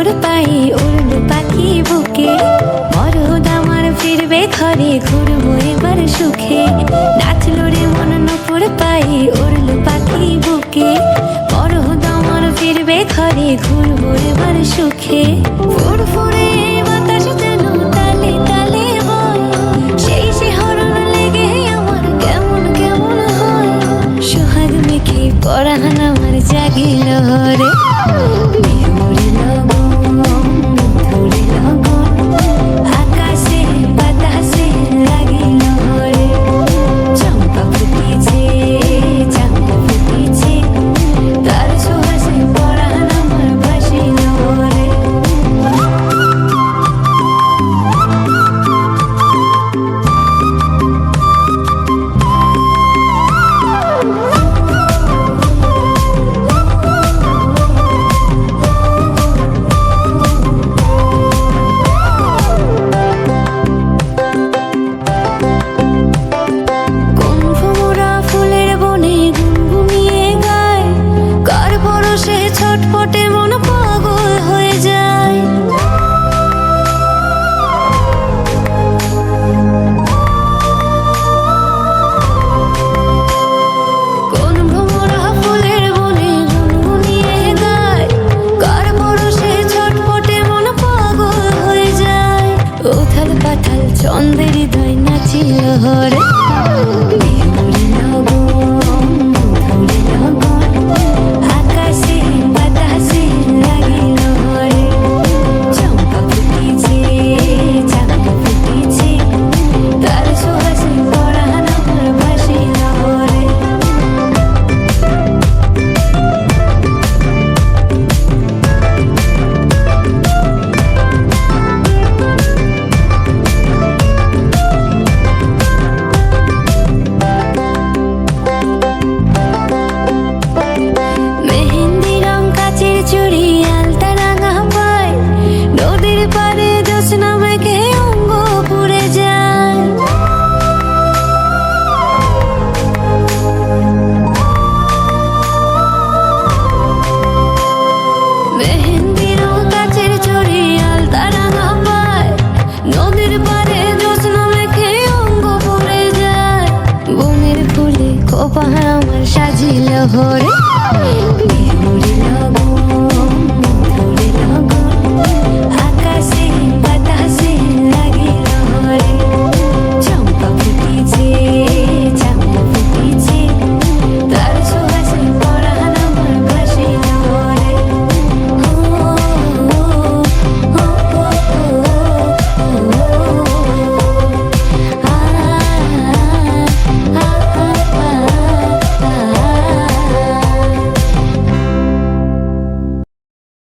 সুর পাই উড়ল পাখি বুকে। মরদ আমার ফিরবে ঘরে, ঘুরবো এবার সুখে। নাচলো রে মন নপুর পাই উড়ল পাখি বুকে। মরদ আমার ফিরবে ঘরে, ঘুরবো এবার সুখে। ফুড় ফুড়ে বাতাস যেন তালে তালে হয়। সেই শিহরণ লেগে আমার কেমন কেমন হয়। সোহাগ মেখে পরাহান আমার জাগিল হরে মেয়ে মরিলাম শহর behind